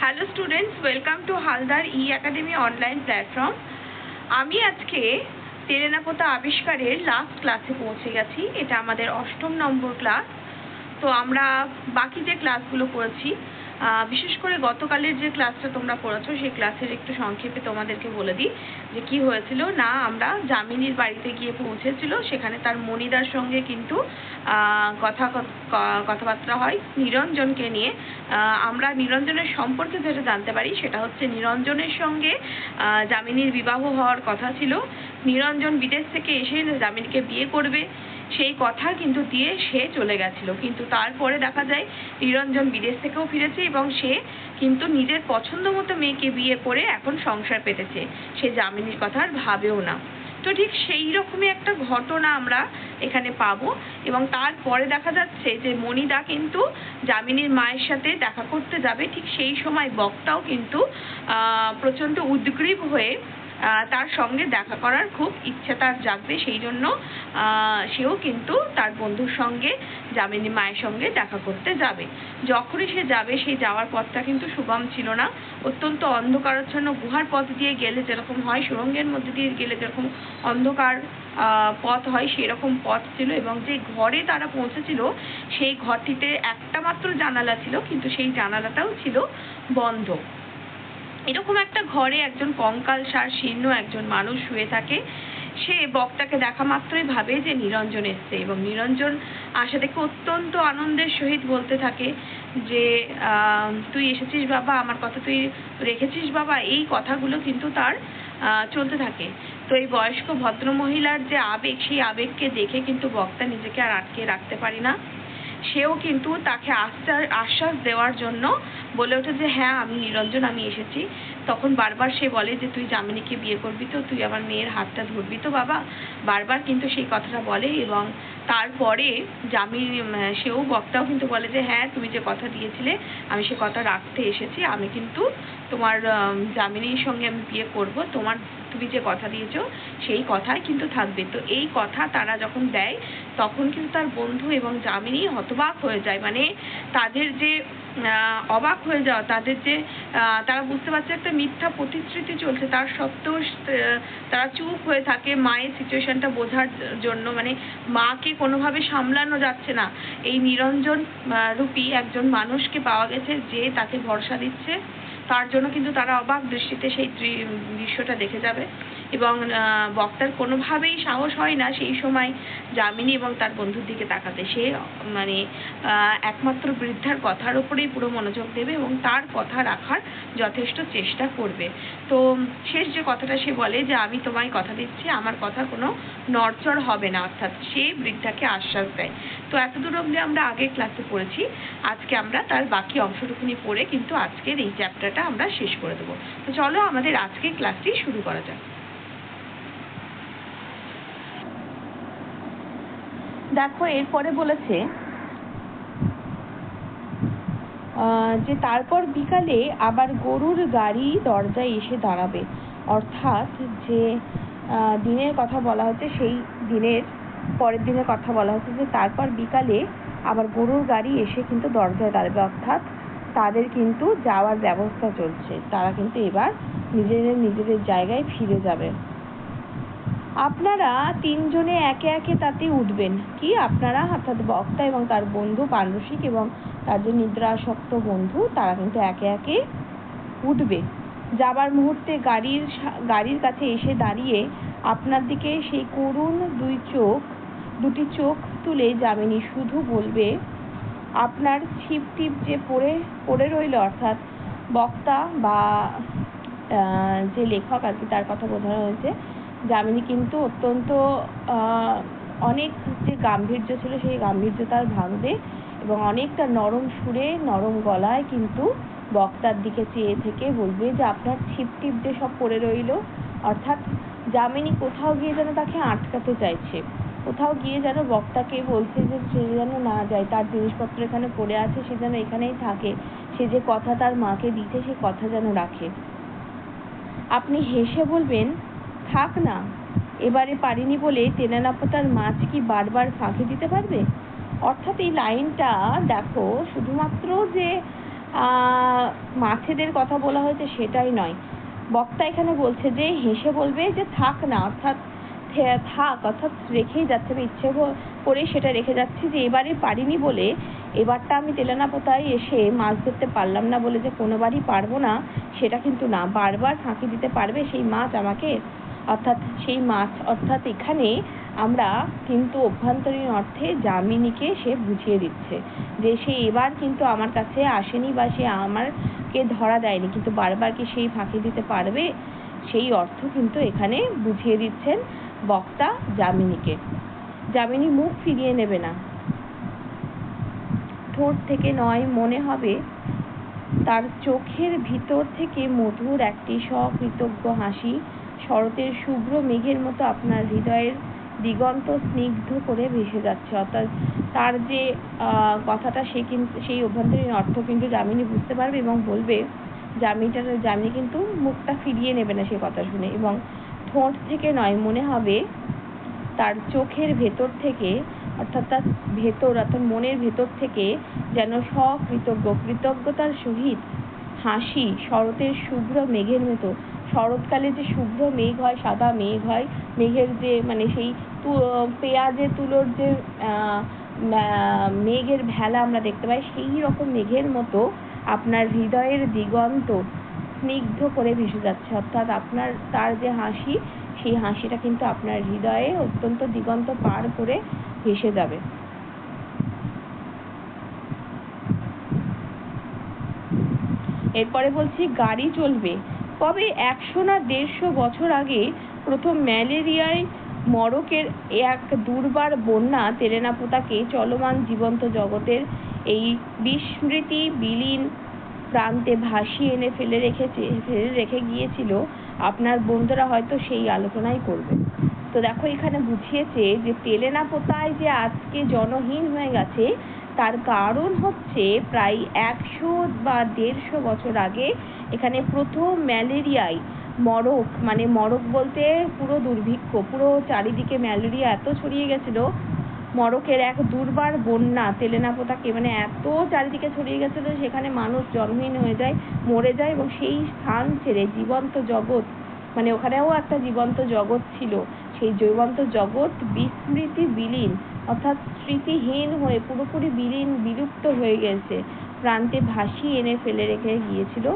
Hello students welcome to Haldar E academy online platform আমি আজকে তেরেনাপোতা আবিষ্কারের লাস্ট ক্লাসে পৌঁছে গেছি। এটা আমাদের অষ্টম নম্বর ক্লাস তো আমরা বাকি যে ক্লাসগুলো করেছি বিশেষ করে গতকালের যে ক্লাসটা তোমরা করেছ, সেই ক্লাসের একটু সংক্ষেপে তোমাদেরকে বলে দিই যে কি হয়েছিল। না, আমরা জামিনীর বাড়িতে গিয়ে পৌঁছেছিল, সেখানে তার মনিদার সঙ্গে কিন্তু কথা কথাবার্তা হয় নিরঞ্জনকে নিয়ে। আমরা নিরঞ্জনের সম্পর্কে যেটা জানতে পারি, সেটা হচ্ছে নিরঞ্জনের সঙ্গে যামিনীর বিবাহ হওয়ার কথা ছিল। নিরঞ্জন বিদেশ থেকে এসে যামিনীকে বিয়ে করবে। সেই কথা কিন্তু দিয়ে সে চলে গেছিল। কিন্তু তারপরে দেখা যায় নিরঞ্জন বিদেশ থেকেও ফিরেছে এবং সে কিন্তু নিজের পছন্দ মতো মেয়েকে বিয়ে করে এখন সংসার পেতেছে। সে যামিনীর কথা আর ভাবেও না। তো ঠিক সেই রকমই একটা ঘটনা আমরা এখানে পাবো এবং তারপরে দেখা যাচ্ছে যে মণিদা কিন্তু যামিনীর মায়ের সাথে দেখা করতে যাবে। ঠিক সেই সময় বক্তাও কিন্তু আহ, প্রচণ্ড উদ্গ্রীব হয়ে তার সঙ্গে দেখা করার খুব ইচ্ছে তার জাগবে, সেই জন্য সেও কিন্তু তার বন্ধুর সঙ্গে, যামিনী মায়ের সঙ্গে দেখা করতে যাবে। যখনই সে যাবে সেই যাওয়ার পথটা কিন্তু সুগম ছিল না। অত্যন্ত অন্ধকারাচ্ছন্ন গুহার পথ দিয়ে গেলে যেরকম হয়, সুরঙ্গের মধ্যে দিয়ে গেলে যেরকম অন্ধকার পথ হয়, সেরকম পথ ছিল এবং যে ঘরে তারা পৌঁছেছিল, সেই ঘরটিতে একটা মাত্র জানালা ছিল, কিন্তু সেই জানালাটাও ছিল বন্ধ। এরকম একটা ঘরে একজন কঙ্কাল সার শীর্ণ একজন মানুষ শুয়ে থাকে। সে বক্তাকে দেখা মাত্রই ভাবে যে নিরঞ্জন এসছে এবং নিরঞ্জন আশা দেখে অত্যন্ত আনন্দের সহিত বলতে থাকে যে তুই এসেছিস বাবা, আমার কথা তুই রেখেছিস বাবা। এই কথাগুলো কিন্তু তার চলতে থাকে। তো এই বয়স্ক ভদ্র মহিলার যে আবেগ, সেই আবেগকে দেখে কিন্তু বক্তা নিজেকে আর আটকে রাখতে পারি না। সেও কিন্তু তাকে আশ্বাস আশ্বাস দেওয়ার জন্য বলে ওঠে যে হ্যাঁ আমি নিরঞ্জন আমি এসেছি। তখন বারবার সে বলে যে তুই যামিনীকে বিয়ে করবি তো তুই আমার মেয়ের হাতটা ধরবি তো বাবা? বারবার কিন্তু সেই কথাটা বলে এবং তারপরে জামিনী সেও বক্তাও কিন্তু বলে যে হ্যাঁ তুমি যে কথা দিয়েছিলে আমি সে কথা রাখতে এসেছি। আমি কিন্তু তোমার আম, যামিনীর সঙ্গে আমি বিয়ে করব। তোমার তুমি যে কথা দিয়েছ সেই কথাই কিন্তু থাকবে। তো এই কথা তারা যখন দেয় তখন কিন্তু তার বন্ধু এবং যামিনী হতবাক হয়ে যায়। মানে তাদের যে অবাক হয়ে যাওয়া, তাদের যে তারা বুঝতে পারছে একটা মিথ্যা প্রতিশ্রুতি চলছে। তার সত্ত্বেও তারা চুপ হয়ে থাকে মায়ের সিচুয়েশনটা বোঝার জন্য। মানে মাকে কোনোভাবে সামলানো যাচ্ছে না। এই নিরঞ্জন রূপী একজন মানুষকে পাওয়া গেছে যে তাকে ভরসা দিচ্ছে। তার জন্য কিন্তু তারা অবাক দৃষ্টিতে সেই দৃশ্যটা দেখে যাবে। এবং বক্তার কোনোভাবেই সাহস হয় না সেই সময় যামিনী এবং তার বন্ধুর দিকে তাকাতে। সে মানে একমাত্র বৃদ্ধার কথার উপরেই পুরো মনোযোগ দেবে এবং তার কথা রাখার যথেষ্ট চেষ্টা করবে। তো, শেষ যে কথাটা সে বলে যে, আমি তোমায় কথা দিচ্ছি, আমার কথা কোনো নড়চড় হবে না। অর্থাৎ সে বৃদ্ধাকে আশ্বাস দেয়। তো এতদূর অবধি আমরা আগের ক্লাসে পড়েছি। আজকে আমরা তার বাকি অংশটুকুনি পড়ে কিন্তু আজকের এই চ্যাপ্টারটা আমরা শেষ করে দেবো। তো চলো আমাদের আজকের ক্লাসটি শুরু করা যাক। দেখো, এরপরে বলেছে যে তারপর বিকালে আবার গরুর গাড়ি দরজায় এসে দাঁড়াবে। অর্থাৎ যে দিনের কথা বলা হচ্ছে, সেই দিনের, পরের দিনের কথা বলা হচ্ছে যে তারপর বিকালে আবার গরুর গাড়ি এসে কিন্তু দরজায় দাঁড়াবে। অর্থাৎ তাদের কিন্তু যাওয়ার ব্যবস্থা চলছে। তারা কিন্তু এবার নিজেদের নিজেদের জায়গায় ফিরে যাবে। আপনারা তিনজনে একে একে তাতে উঠবেন। কি? আপনারা অর্থাৎ বক্তা এবং তার বন্ধু পাণ্ডসিক এবং তার যে নিদ্রাসক্ত বন্ধু, তারা কিন্তু একে একে উঠবে। যাবার মুহূর্তে গাড়ির গাড়ির কাছে এসে দাঁড়িয়ে আপনার দিকে সেই করুণ দুই চোখ, দুটি চোখ তুলে যামিনী শুধু বলবে, আপনার ছিপ টিপ যে পড়ে পড়ে রইল, অর্থাৎ বক্তা বা যে লেখক আর কি, তার কথা বোঝানো হয়েছে যামিনী কিন্তু অত্যন্ত অনেক যে গাম্ভীর্য ছিল সেই গাম্ভীর্য তার ভাঙবে এবং অনেকটা নরম সুরে, নরম গলায় কিন্তু বক্তার দিকে চেয়ে থেকে বলবে যে, আপনার ছিপ টিপ যে সব পড়ে রইল, অর্থাৎ যামিনী কোথাও গিয়ে যেন তাকে আটকাতে চাইছে। কোথাও গিয়ে যেন বক্তাকে বলছে যে, সে যেন না যায়, তার জিনিসপত্র এখানে পড়ে আছে, সে যেন এখানেই থাকে, সে যে কথা তার মাকে দিতে সে কথা যেন রাখে। আপনি হেসে বলবেন থাক না। এবারে পারিনি বলে তেনানাপতার মাছ কি বারবার ফাঁকি দিতে পারবে? অর্থাৎ এই লাইনটা দেখো, শুধুমাত্র যে মাছেদের কথা বলা হয়েছে সেটাই নয়। বক্তা এখানে বলছে যে, হেসে বলবে যে, থাক না, অর্থাৎ থাক, অর্থাৎ রেখেই যাচ্ছে। আমি ইচ্ছে করে সেটা রেখে যাচ্ছি যে, এবারে পারিনি বলে এবারটা আমি তেলেনাপোতায় এসে মাছ ধরতে পারলাম না বলে যে, কোনোবারই পারব না, সেটা কিন্তু না। বারবার ফাঁকি দিতে পারবে সেই মাছ আমাকে? অর্থাৎ সেই মাছ, অর্থাৎ এখানে আমরা কিন্তু অভ্যন্তরীণ অর্থে যামিনীকে সে বুঝিয়ে দিচ্ছে। যে সে এবার কিন্তু আমার কাছে আসেনি বা সে আমারকে ধরা দেয়নি, কিন্তু বারবার কি সেই ফাঁকি দিতে পারবে? সেই অর্থ কিন্তু এখানে বুঝিয়ে দিচ্ছেন বক্তা যামিনীকে। যামিনী মুখ ফিরিয়ে নেবে না। ঠোঁট থেকে নয়, মনে হবে তার চোখের ভিতর থেকে মধুর একটি সকৃতজ্ঞ হাসি শরতের শুভ্র মেঘের মতো আপনার হৃদয়ের দিগন্ত স্নিগ্ধ করে ভেসে যাচ্ছে। অর্থাৎ তার যে কথাটা সে কিন্তু সেই অভ্যন্তরীণ অর্থ কিন্তু যামিনী বুঝতে পারবে এবং বলবে, যামিনীটা, যামিনী কিন্তু মুখটা ফিরিয়ে নেবে না সে কথা শুনে এবং ঠোঁট থেকে নয়, মনে হবে তার চোখের ভেতর থেকে, অর্থাৎ তার ভেতর, অর্থাৎ মনের ভেতর থেকে যেন সকৃতজ্ঞ কৃতজ্ঞতার সহিত হাসি, শরতের শুভ্র মেঘের মতো শরৎকালে যে শুভ্র মেঘ হয়, সাদা মেঘ হয়, মেঘের যে মানে সেই তু- পেঁয়াজের তুলোর যে মেঘের ভেলা আমরা দেখতে পাই, সেই রকম মেঘের মতো আপনার হৃদয়ের দিগন্ত স্নিগ্ধ করে ভেসে যাচ্ছে। অর্থাৎ আপনার, তার যে হাসি, সেই হাসিটা কিন্তু আপনার হৃদয়ে অত্যন্ত দিগন্ত পার করে ভেসে যাবে। এরপরে বলছি, গাড়ি চলবে। কবে একশো না দেড়শো বছর আগে প্রথম ম্যালেরিয়ায় মরকের এক দুর্বার বন্যা তেলেনাপোতাকে চলমান জীবন্ত জগতের এই বিস্মৃতি বিলীন প্রান্তে ভাসিয়ে এনে ফেলে রেখেছে, ফেলে রেখে গিয়েছিল। আপনার বন্ধুরা হয়তো সেই আলোচনাই করবে। তো দেখো, এখানে বুঝিয়েছে যে তেলেনাপোতায় যে আজকে জনহীন হয়ে গেছে তার কারণ হচ্ছে প্রায় একশো বা দেড়শো বছর আগে এখানে প্রথম ম্যালেরিয়ায় মরক মানে মরক বলতে পুরো দুর্ভিক্ষ, পুরো চারিদিকে ম্যালেরিয়া এত ছড়িয়ে গেছিল, মরকের এক দুর্বার বন্যা, তেলেনাপোতাকে মানে এত চারিদিকে ছড়িয়ে গেছিল সেখানে মানুষ জন্মহীন হয়ে যায়, মরে যায় এবং সেই স্থান ছেড়ে জীবন্ত জগৎ মানে ওখানেও একটা জীবন্ত জগৎ ছিল। সেই জীবন্ত জগৎ বিস্মৃতি বিলীন অর্থাৎ স্মৃতিহীন হয়ে, পুরোপুরি বিলীন, বিলুপ্ত হয়ে গেছে। প্রান্তে ভাসিয়ে এনে ফেলে রেখে গিয়েছিল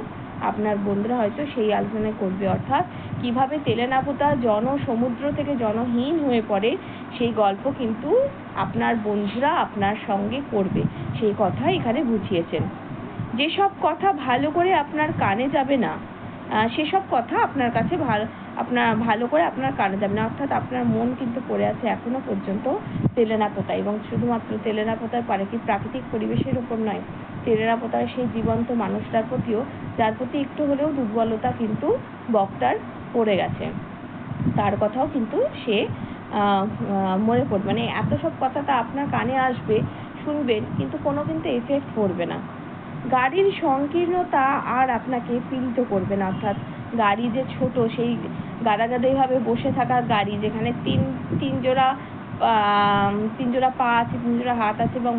আপনার বন্ধুরা, হয়তো সেই আলোচনা করবে। অর্থাৎ কীভাবে তেলেনাপোতা জন সমুদ্র থেকে জনহীন হয়ে পড়ে, সেই গল্প কিন্তু আপনার বন্ধুরা আপনার সঙ্গে করবে। সেই কথা এখানে বুঝিয়েছেন। যেসব কথা ভালো করে আপনার কানে যাবে না সেসব কথা আপনার কাছে ভালো আপনার ভালো করে আপনার কানে যাবে না। অর্থাৎ আপনার মন কিন্তু পড়ে আছে এখনও পর্যন্ত তেলেনাপোতা এবং শুধুমাত্র তেলেনাপোতার পারে কি প্রাকৃতিক পরিবেশের উপর নয়, তেলেনাপোতার সেই জীবন্ত মানুষটার প্রতিও যার প্রতি একটু হলেও দুর্বলতা কিন্তু বক্তার পড়ে গেছে। তার কথাও কিন্তু সে মনে পড়বে। মানে এত সব কথাটা আপনার কানে আসবে, শুনবেন, কিন্তু কোনো কিন্তু এফেক্ট পড়বে না। গাড়ির সংকীর্ণতা আর আপনাকে পীড়িত করবে না। অর্থাৎ গাড়ি যে ছোট, সেই গাদাগাদি ভাবে বসে থাকা গাড়ি, যেখানে তিন তিন জোড়া তিন জোড়া পা আছে, তিন জোড়া হাত আছে এবং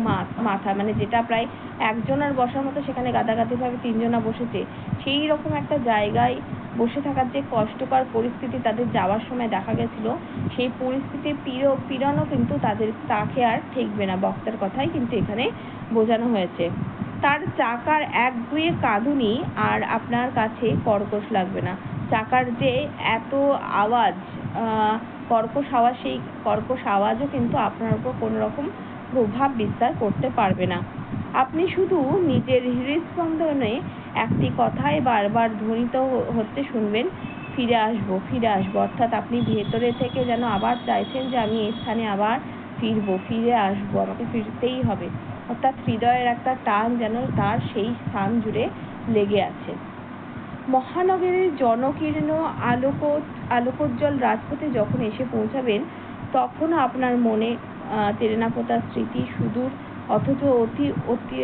মাথা মানে যেটা প্রায় একজনের বসার মতো সেখানে গাদাগাদি ভাবে তিনজনা বসেছে। সেই রকম একটা জায়গায় বসে থাকার যে কষ্টকর পরিস্থিতি তাদের যাওয়ার সময় দেখা গেছিল, সেই পরিস্থিতির পীড় পীড়নও কিন্তু তাদের তাকে আর ঠেকবে না, বক্তার কথাই কিন্তু এখানে বোঝানো হয়েছে। তার চাকার এক দুয়ে কাঁদুনি আর আপনার কাছে কর্কশ লাগবে না। চাকার যে এত আওয়াজ কর্কশ আওয়াজ সেই কর্কশ আওয়াজও কিন্তু আপনার উপর কোনো রকম প্রভাব বিস্তার করতে পারবে না। আপনি শুধু নিজের হৃদস্পন্দনে একটি কথাই বারবার ধ্বনিত হতে শুনবেন, ফিরে আসব ফিরে আসব। অর্থাৎ আপনি ভেতরে থেকে যেন আবার চাইছেন যে আমি এই স্থানে আবার ফিরবো, ফিরে আসব, আমাকে ফিরতেই হবে। অর্থাৎ হৃদয়ের একটা টান যেন তার সেই স্থান জুড়ে লেগে আছে। মহানগরের জনকীর্ণ আলোক আলোকোজ্জ্বল রাজপথে যখন এসে পৌঁছাবেন তখন আপনার মনে আহ, তেলেনাপোতার স্মৃতি সুদূর অথচ অতি অতি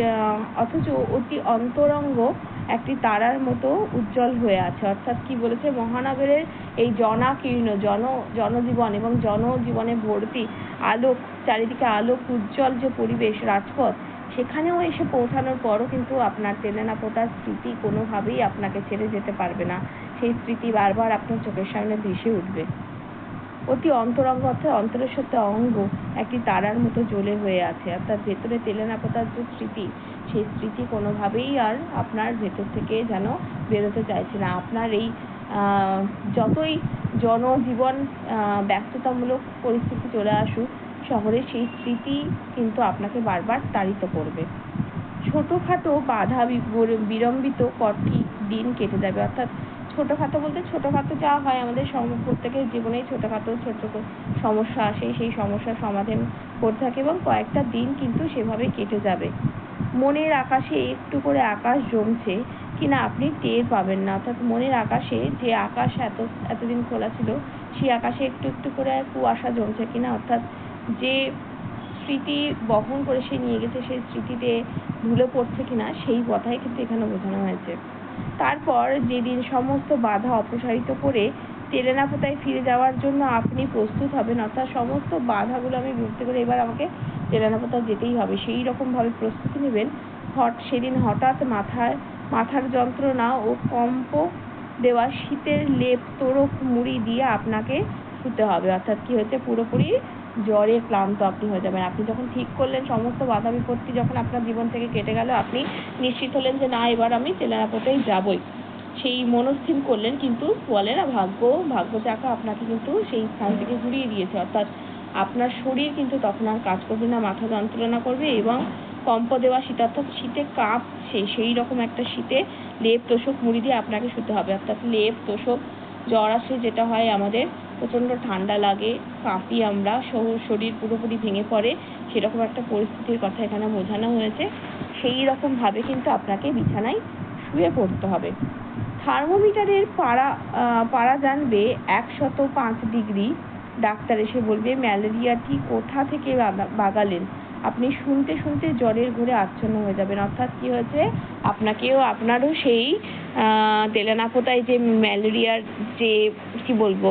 অথচ অতি অন্তরঙ্গ একটি তারার মতো উজ্জ্বল হয়ে আছে। অর্থাৎ কি বলেছে? মহানগরের এই জনাকীর্ণ, জন, জনজীবন এবং জনজীবনে ভর্তি আলোক, চারিদিকে আলোক উজ্জ্বল যে পরিবেশ রাজপথ, সেখানেও এসে পৌঁছানোর পরও কিন্তু আপনার তেলেনাপোতার স্মৃতি কোনোভাবেই আপনাকে ছেড়ে যেতে পারবে না। সেই স্মৃতি বারবার আপনার চোখের সামনে ভেসে উঠবে। অতি অন্তরঙ্গ অর্থাৎ অন্তরের সাথে অঙ্গ একটি তারার মতো জ্বলে হয়ে আছে। অর্থাৎ ভেতরে তেলেনাপোতার যে স্মৃতি সেই স্মৃতি কোনোভাবেই আর আপনার ভেতর থেকে যেন বেরোতে চাইছে না। আপনার এই যতই জনজীবন ব্যস্ততামূলক পরিস্থিতি চলে আসুক, শহরের সেই স্মৃতি কিন্তু আপনাকে বারবার তাড়িত করবে। ছোটোখাটো বাধা বিলম্বিত কটি দিন কেটে যাবে। অর্থাৎ ছোটোখাটো বলতে ছোটোখাটো যা হয় আমাদের প্রত্যেকের জীবনেই ছোটোখাটো, ছোট ছোট সমস্যা আসে, সেই সমস্যার সমাধান করতে থাকে এবং কয়েকটা দিন কিন্তু সেভাবে কেটে যাবে। মনের আকাশে একটু করে আকাশ জমছে। কিনা আপনি টের পাবেন না। অর্থাৎ মনের আকাশে যে আকাশ এত, এতদিন খোলা ছিল, সেই আকাশে একটু একটু করে কুয়াশা জমছে কিনা? অর্থাৎ যে স্মৃতি বহন করে সে নিয়ে গেছে, সেই স্মৃতিতে ধুলে পড়ছে কিনা, সেই কথাই কিন্তু এখানে বোঝানো হয়েছে। তারপর যেদিন সমস্ত বাধা অপসারিত করে তেলেনাপোতায় ফিরে যাওয়ার জন্য আপনি প্রস্তুত হবেন, অর্থাৎ সমস্ত বাধাগুলো আমি বিরক্তি করে এবার আমাকে তেলেনাপোতা যেতেই হবে। সেই রকমভাবে প্রস্তুতি নেবেন। হট, সেদিন হঠাৎ মাথায়, মাথার যন্ত্রণা ও কম্প দেওয়া শীতের লেপ, তোরক, মুড়ি দিয়ে আপনাকে শুতে হবে। অর্থাৎ কি হচ্ছে পুরোপুরি জ্বরে ক্লান্ত আপনি হয়ে যাবেন। আপনি যখন ঠিক করলেন সমস্ত বাধা বিপত্তি যখন আপনার জীবন থেকে কেটে গেল, আপনি নিশ্চিত হলেন যে, না, এবার আমি তেলেনাপোতায় যাবই। সেই মনস্থির করলেন কিন্তু বলে না ভাগ্য ভাগ্য চাকা আপনাকে কিন্তু সেই স্থান থেকে ঘুরিয়ে দিয়েছে। অর্থাৎ আপনার শরীর কিন্তু তখন আর কাজ করবে না, মাথা যন্ত্রণা করবে এবং কম্প দেওয়া শীত অর্থাৎ শীতে কাঁপছে সেই রকম একটা শীতে লেপ, তোষক, মুড়ি দিয়ে আপনাকে শুতে হবে। অর্থাৎ লেপ, তোষক, জ্বর আসে যেটা হয় আমাদের প্রচণ্ড ঠান্ডা লাগে, কাঁপি আমরা শরীর পুরোপুরি ভেঙে পড়ে, সেরকম একটা পরিস্থিতির কথা এখানে বোঝানো হয়েছে। সেই রকম ভাবে কিন্তু আপনাকে বিছানায় শুয়ে পড়তে হবে। থার্মোমিটারের পাড়া পাড়া জানবে একশত পাঁচ ডিগ্রি ডাক্তার এসে বলবে ম্যালেরিয়াটি কোথা থেকে বাগালেন? আপনি শুনতে শুনতে জ্বরের ঘুরে আচ্ছন্ন হয়ে যাবেন। অর্থাৎ কি হয়েছে? আপনাকেও আপনারও সেই আহ, তেলেনাপোতায় যে ম্যালেরিয়ার যে কি বলব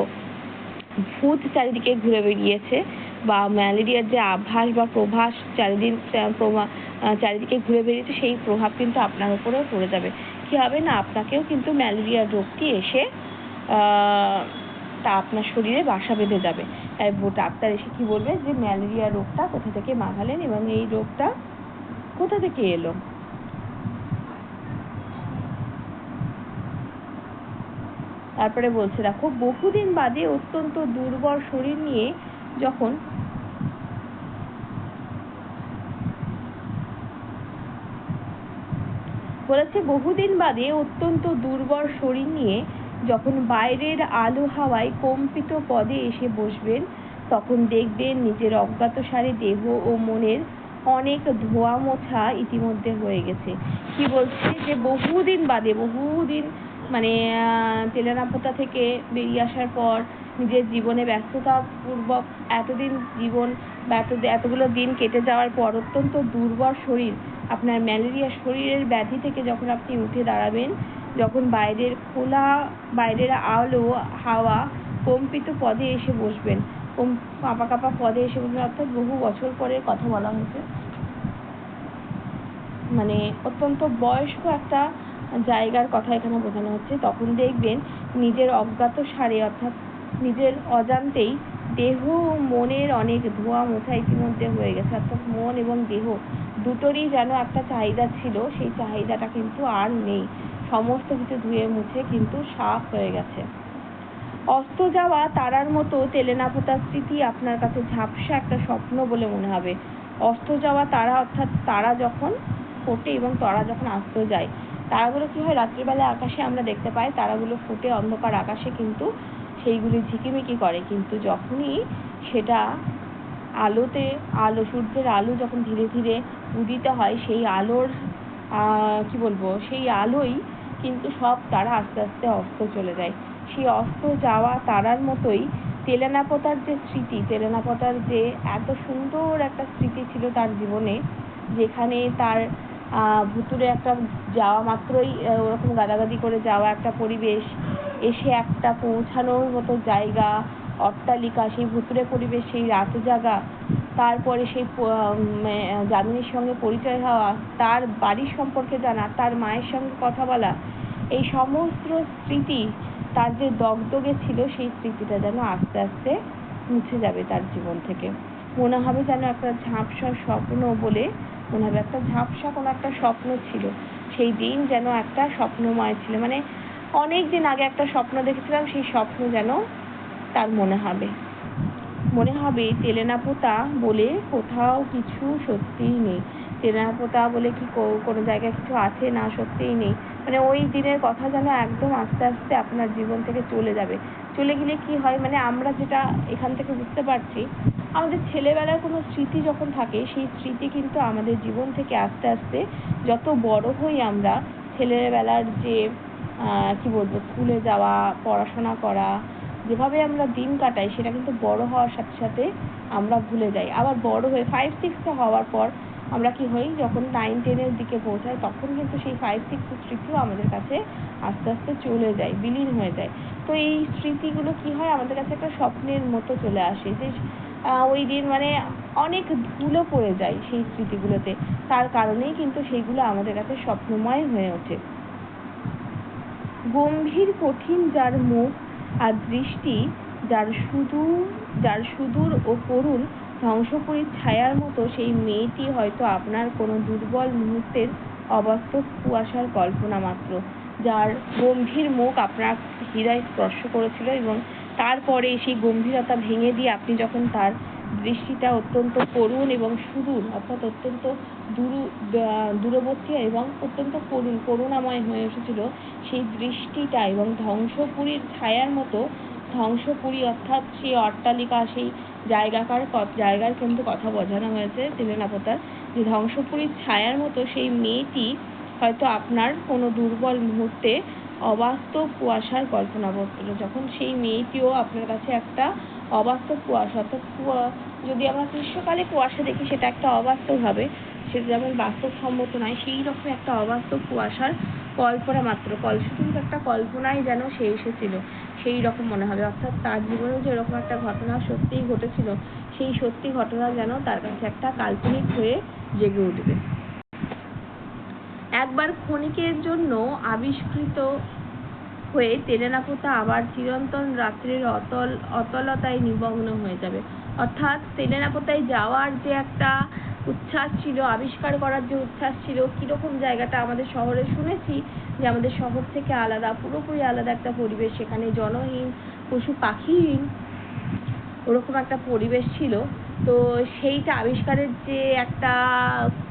ভূত চারিদিকে ঘুরে বেরিয়েছে বা ম্যালেরিয়ার যে আভাস বা প্রভাস চারিদিন চারিদিকে ঘুরে বেরিয়েছে সেই প্রভাব কিন্তু আপনার উপরেও পড়ে যাবে। কি হবে না? আপনাকেও কিন্তু ম্যালেরিয়ার রোগটি এসে তা আপনার শরীরে বাসা বেঁধে যাবে। তাই ডাক্তার এসে কি বলবে? যে ম্যালেরিয়া রোগটা কোথা থেকে মাগালেন এবং এই রোগটা কোথা থেকে এলো? তারপরে বলছে, দেখো, বহুদিন বাদে অত্যন্ত দুর্বল শরীর নিয়ে যখন বলেছে, বহুদিন বাদে অত্যন্ত দুর্বল শরীর নিয়ে যখন বাইরের আলো হাওয়ায় কম্পিত পদে এসে বসবেন, তখন দেখবেন নিজের অজ্ঞাত অজ্ঞাতসারে দেহ ও মনের অনেক ধোয়া মোছা ইতিমধ্যে হয়ে গেছে। কি বলছে যে, বহুদিন বাদে, বহুদিন মানে তেলেনাপোতা থেকে বেরিয়ে আসার পর নিজের জীবনে ব্যস্ততা পূর্বক এতদিন জীবন বা এত এতগুলো দিন কেটে যাওয়ার পর অত্যন্ত দুর্বল শরীর, আপনার ম্যালেরিয়া শরীরের ব্যাধি থেকে যখন আপনি উঠে দাঁড়াবেন যখন বাইরের খোলা, বাইরের আলো, হাওয়া কম্পিত পদে এসে বসবেন। কম- কাঁপা কাঁপা পদে এসে বসবেন, অর্থাৎ বহু বছর পরের কথা বলা হয়েছে। মানে অত্যন্ত বয়স্ক একটা জায়গার কথা এখানে বোঝানো হচ্ছে। তখন দেখবেন নিজের অজ্ঞাত সারে, অর্থাৎ নিজের অজান্তেই দেহ, মনের অনেক ধোয়া মোছা ইতিমধ্যে হয়ে গেছে। অর্থাৎ মন এবং দেহ দুটোরই যেন একটা চাহিদা ছিল, সেই চাহিদাটা কিন্তু আর নেই। সমস্ত কিছু ধুয়ে মুছে কিন্তু সাফ হয়ে গেছে। অস্ত যাওয়া তারার মতো তেলেনাপোতার স্মৃতি আপনার কাছে ঝাপসা একটা স্বপ্ন বলে মনে হবে। অস্ত যাওয়া তারা অর্থাৎ তারা যখন ফোটে এবং তারা যখন আস্ত যায়, তারাগুলো কি হয়? রাত্রিবেলা আকাশে আমরা দেখতে পাই, তারাগুলো ফুটে অন্ধকার আকাশে কিন্তু সেইগুলি ঝিকিমিকি করে। কিন্তু যখনই সেটা আলোতে, আলো, সূর্যের আলো যখন ধীরে ধীরে উদিত হয়, সেই আলোর কি বলব? সেই আলোই কিন্তু সব তারা আস্তে আস্তে অস্ত চলে যায়। সেই অস্ত যাওয়া তারার মতোই তেলেনাপোতার যে স্মৃতি, তেলেনাপোতার যে এত সুন্দর একটা স্মৃতি ছিল তার জীবনে, যেখানে তার ভুতুরে একটা যাওয়া মাত্রই ওরকম গাদাগাদি করে যাওয়া একটা পরিবেশ, এসে একটা পৌঁছানোর মতো জায়গা, অট্টালিকা, সেই ভুতুরে পরিবেশ, সেই রাত জাগা তারপরে সেই যামিনীর সঙ্গে পরিচয় হওয়া, তার বাড়ির সম্পর্কে জানা, তার মায়ের সঙ্গে কথা বলা, এই সমস্ত স্মৃতি তার যে দগদগে ছিল, সেই স্মৃতিটা যেন আস্তে আস্তে মুছে যাবে তার জীবন থেকে। মনে হবে যেন একটা ঝাপসা স্বপ্ন বলে, মনে হবে একটা ঝাপসা কোনো একটা স্বপ্ন ছিল। সেই দিন যেন একটা স্বপ্নময় ছিল। মানে অনেক দিন আগে একটা স্বপ্ন দেখেছিলাম, সেই স্বপ্ন যেন তার মনে হবে। হবে তেলেনা পোতা বলে কোথাও কিছু সত্যিই নেই। তেলেনা পোতা বলে কি কোনো জায়গায় কিছু আছে না সত্যিই নেই? মানে ওই দিনের কথা যেন একদম আস্তে আস্তে আপনার জীবন থেকে চলে যাবে। চলে গেলে কি হয়? মানে আমরা যেটা এখান থেকে বুঝতে পারছি, আমাদের ছেলেবেলার কোনো স্মৃতি যখন থাকে, সেই স্মৃতি কিন্তু আমাদের জীবন থেকে আস্তে আস্তে যত বড় হই আমরা, ছেলেবেলার যে কি বলব, স্কুলে যাওয়া, পড়াশোনা করা যেভাবে আমরা দিন কাটাই, সেটা কিন্তু বড় হওয়ার সাথে সাথে আমরা ভুলে যাই। আবার বড় হয়ে ফাইভ সিক্সে হওয়ার পর আমরা কি হই, যখন নাইন টেনের দিকে পৌঁছাই, তখন কিন্তু সেই ফাইভ সিক্সের স্মৃতিও আমাদের কাছে আস্তে আস্তে চলে যায়, বিলীন হয়ে যায়। তো এই স্মৃতিগুলো কি হয়, আমাদের কাছে একটা স্বপ্নের মতো চলে আসে যে ওই দিন মানে অনেক ধুলো পড়ে যায় সেই স্মৃতিগুলোতে। তার কারণেই কিন্তু সেইগুলো আমাদের কাছে স্বপ্নময় হয়ে ওঠে। গম্ভীর কঠিন যার মুখ আর দৃষ্টি যার সুদূর যার সুদূর ও করুণ ধ্বংসপুরীর ছায়ার মতো সেই মেয়েটি হয়তো আপনার কোনো দুর্বল মুহূর্তের অবাস্তব কুয়াশার কল্পনা মাত্র, যার গম্ভীর মুখ আপনার হৃদয় স্পর্শ করেছিল এবং তারপরে সেই গম্ভীরতা ভেঙে দিয়ে আপনি যখন তার দৃষ্টিটা অত্যন্ত করুণ এবং সুদূর, অর্থাৎ অত্যন্ত দূর দূরবর্তী এবং অত্যন্ত করুণ, করুণাময় হয়ে এসেছিল সেই দৃষ্টিটা এবং ধ্বংসপুরীর ছায়ার মতো, ধ্বংসপুরী অর্থাৎ সেই অট্টালিকা, সেই জায়গাকার জায়গার কিন্তু কথা বোঝানো হয়েছে তেলেনাপোতার যে ধ্বংসপুরীর ছায়ার মতো সেই মেয়েটি হয়তো আপনার কোনো দুর্বল মুহূর্তে অবাস্তব কুয়াশার কল্পনা করছিল যখন সেই মেয়েটিও আপনার কাছে একটা অবাস্তব কুয়াশা। অর্থাৎ কুয়া- যদি আমরা গ্রীষ্মকালে কুয়াশা দেখি, সেটা একটা অবাস্তব হবে সেটা যেমন বাস্তবসম্মত নয়, সেই রকম একটা অবাস্তব কুয়াশার কল্পনা মাত্র। কল শুধু একটা কল্পনাই যেন সে এসেছিল, সেই রকম মনে হবে। অর্থাৎ তার জীবনেও যে এরকম একটা ঘটনা সত্যিই ঘটেছিল, সেই সত্যি ঘটনা যেন তার কাছে একটা কাল্পনিক হয়ে জেগে উঠবে। একবার ক্ষণিকের জন্য আবিষ্কৃত হয়ে তেলেনাপোতা আবার চিরন্তন রাত্রির অতল, অতলতায় নিমগ্ন হয়ে যাবে। অর্থাৎ তেলেনাপোতায় যাওয়ার যে একটা উচ্ছ্বাস ছিল, আবিষ্কার করার যে উচ্ছ্বাস ছিল, কীরকম জায়গাটা আমাদের শহরে শুনেছি যে আমাদের শহর থেকে আলাদা, পুরোপুরি আলাদা একটা পরিবেশ সেখানে জনহীন, পশু পাখিহীন, ওরকম একটা পরিবেশ ছিল। তো সেইটা আবিষ্কারের যে একটা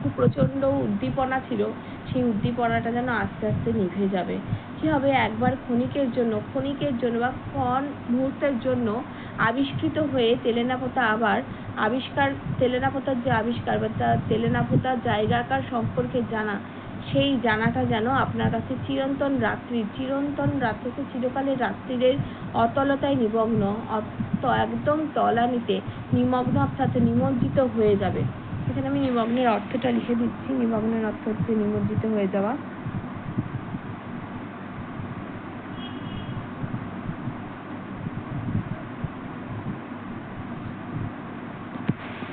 খুব প্রচণ্ড উদ্দীপনা ছিল, সেই উদ্দীপনাটা যেন আস্তে আস্তে নিভে যাবে। কি হবে? একবার ক্ষণিকের জন্য ক্ষণিকের জন্য বা ক্ষণ মুহূর্তের জন্য আবিষ্কৃত হয়ে তেলেনাপোতা আবার আবিষ্কার তেলেনাপোতার যে আবিষ্কার বা তার তেলেনাপোতার জায়গাকার সম্পর্কে জানা, সেই জানাটা যেন আপনার কাছে চিরন্তন রাত্রি, চিরন্তন রাত্রিতে চিরকালের রাত্রিরের অতলতায় নিমগ্ন, অত একদম তলানিতে নিমগ্ন অর্থাৎ নিমজ্জিত হয়ে যাবে। এখানে আমি নিমগ্নের অর্থটা লিখে দিচ্ছি। নিমগ্নের অর্থ হচ্ছে নিমজ্জিত হয়ে যাওয়া।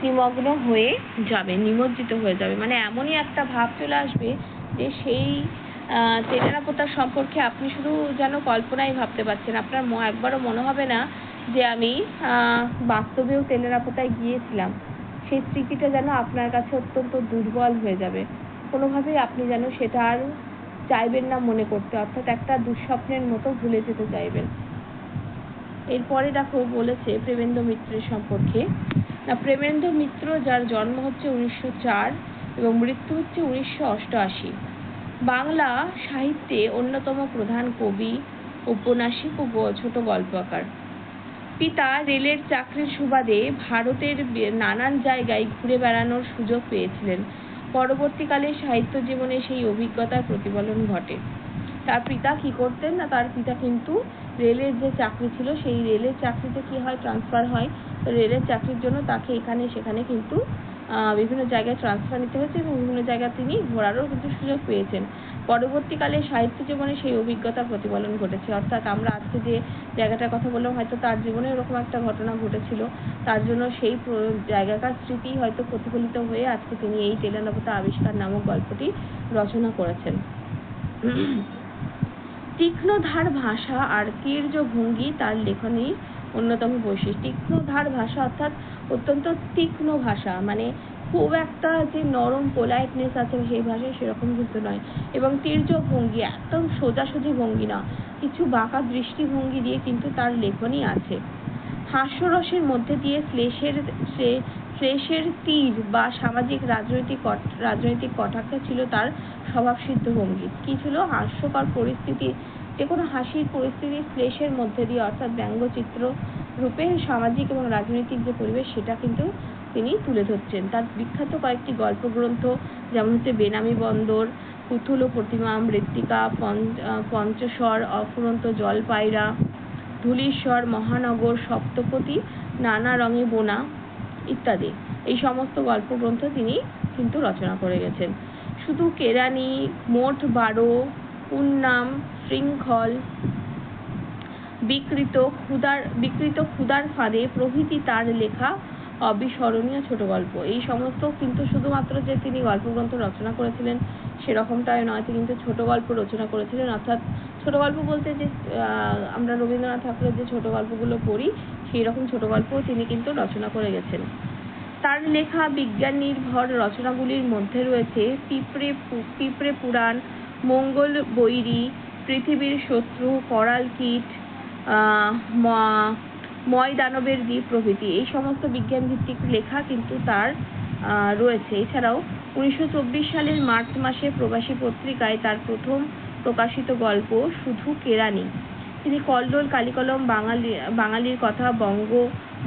নিমগ্ন হয়ে যাবে নিমজ্জিত হয়ে যাবে। মানে এমনই একটা ভাব চলে আসবে যে সেই আহ, তেলেনাপোতার সম্পর্কে আপনি শুধু যেন কল্পনাই ভাবতে পারছেন। আপনার একবারও মনে হবে না যে আমি বাস্তবেও তেলেনাপোতায় গিয়েছিলাম। সেই স্মৃতিটা যেন আপনার কাছে অত্যন্ত দুর্বল হয়ে যাবে। কোনোভাবেই আপনি যেন সেটা আর চাইবেন না মনে করতে। অর্থাৎ একটা দুঃস্বপ্নের মতো ভুলে যেতে চাইবেন। এরপরে দেখো বলেছে প্রেমেন্দ্র মিত্রের সম্পর্কে। না, প্রেমেন্দ্র মিত্র, যার জন্ম হচ্ছে উনিশশো চার এবং মৃত্যু হচ্ছে উনিশশো অষ্টআশি। বাংলা সাহিত্যে অন্যতম প্রধান কবি, ঔপন্যাসিক ও ছোট গল্পকার। পিতা রেলের চাকরির সুবাদে ভারতের নানান জায়গায় ঘুরে বেড়ানোর সুযোগ পেয়েছিলেন। পরবর্তীকালে সাহিত্য জীবনে সেই অভিজ্ঞতার প্রতিফলন ঘটে। তার পিতা কি করতেন না, তার পিতা কিন্তু রেলের যে চাকরি ছিল, সেই রেলের চাকরিতে কি হয় ট্রান্সফার হয় রেলের চাকরির জন্য তাকে এখানে সেখানে কিন্তু বিভিন্ন জায়গায় ট্রান্সফার নিতে হয়েছে এবং বিভিন্ন জায়গায় তিনি ঘোরারও কিন্তু সুযোগ পেয়েছেন। পরবর্তীকালে সাহিত্য জীবনে সেই অভিজ্ঞতার প্রতিফলন ঘটেছে। অর্থাৎ আমরা আজকে যে জায়গাটার কথা বললাম, হয়তো তার জীবনে এরকম একটা ঘটনা ঘটেছিল। তার জন্য সেই জায়গাকার স্মৃতি হয়তো প্রতিফলিত হয়ে আজকে তিনি এই তেলেনাপতা আবিষ্কার নামক গল্পটি রচনা করেছেন। তীক্ষ্ণধার ভাষা আর তীর্য ভঙ্গি তার লেখনীর অন্যতম বৈশিষ্ট্য। তীক্ষ্ণধার ভাষা অর্থাৎ অত্যন্ত তীক্ষ্ণ ভাষা। মানে খুব একটা যে নরম পোলাইটনেস আছে সেই ভাষায় সেরকম কিন্তু নয়। এবং তীর্য ভঙ্গি একদম সোজাসুজি ভঙ্গি না। কিছু বাঁকা দৃষ্টিভঙ্গি দিয়ে কিন্তু তার লেখনী আছে। হাস্যরসের মধ্যে দিয়ে শ্লেষের, শ্লে- শ্লেষের তীর বা সামাজিক রাজনৈতিক রাজনৈতিক কটাক্ষ ছিল তার স্বভাবসিদ্ধ ভঙ্গি। কি ছিল? হাস্যকর পরিস্থিতি যে কোনো হাসির পরিস্থিতি শ্লেষের মধ্যে দিয়ে, অর্থাৎ ব্যঙ্গচিত্র রূপে সামাজিক এবং রাজনৈতিক যে পরিবেশ, সেটা কিন্তু তিনি তুলে ধরছেন। তার বিখ্যাত কয়েকটি গল্পগ্রন্থ, যেমন হচ্ছে বেনামি বন্দর পুতুল ও প্রতিমা, মৃত্তিকা পঞ্চস্বর, অফুরন্ত জলপায়রা ধূলিশ্বর মহানগর সপ্তপতি নানা রঙে বোনা ইত্যাদি। এই সমস্ত গল্পগ্রন্থ তিনি কিন্তু রচনা করে গেছেন। শুধু কেরানি মোট বারো উন্নাম, শৃঙ্খল বিকৃত ক্ষুদার বিকৃত ক্ষুদার ফাঁদে প্রভৃতি তার লেখা অবিস্মরণীয় ছোট গল্প। এই সমস্ত কিন্তু শুধুমাত্র যে তিনি গল্পগ্রন্থ রচনা করেছিলেন সেরকমটাই নয়, তিনি কিন্তু ছোট গল্প রচনা করেছিলেন। অর্থাৎ ছোট গল্প বলতে যে আমরা রবীন্দ্রনাথ ঠাকুরের যে ছোট গল্পগুলো পড়ি সেই রকম ছোট গল্পও তিনি কিন্তু রচনা করে গেছেন। তার লেখা বিজ্ঞান নির্ভর রচনাগুলির মধ্যে রয়েছে পিঁপড়ে পিঁপড়ে পুরাণ মঙ্গল বৈরী, পৃথিবীর শত্রু, করাল কীট ময় দানবের দ্বীপ প্রভৃতি। এই সমস্ত বিজ্ঞান ভিত্তিক লেখা কিন্তু তার রয়েছে। এছাড়াও উনিশশো চব্বিশ সালের মার্চ মাসে প্রবাসী পত্রিকায় তার প্রথম প্রকাশিত গল্প শুধু কেরানি তিনি কল্লোল, কালিকলম, বাঙালি, বাঙালির কথা বঙ্গ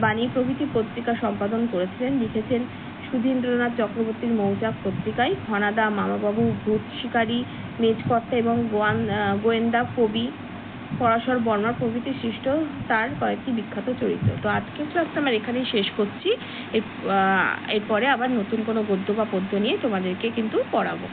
বাণী প্রভৃতি পত্রিকা সম্পাদন করেছিলেন, লিখেছেন সুধীন্দ্রনাথ চক্রবর্তীর মৌচাক পত্রিকায় ঘনাদা মামাবাবু, ভূত শিকারী, মেজকর্তা এবং গোয়ান গোয়েন্দা কবি, পরাশর বর্মা প্রভৃতি সৃষ্ট তার কয়েকটি বিখ্যাত চরিত্র। তো আজকের ক্লাসটা আমরা এখানেই শেষ করছি। এরপরে আবার নতুন কোনো গদ্য বা পদ্য নিয়ে তোমাদেরকে কিন্তু পড়াবো।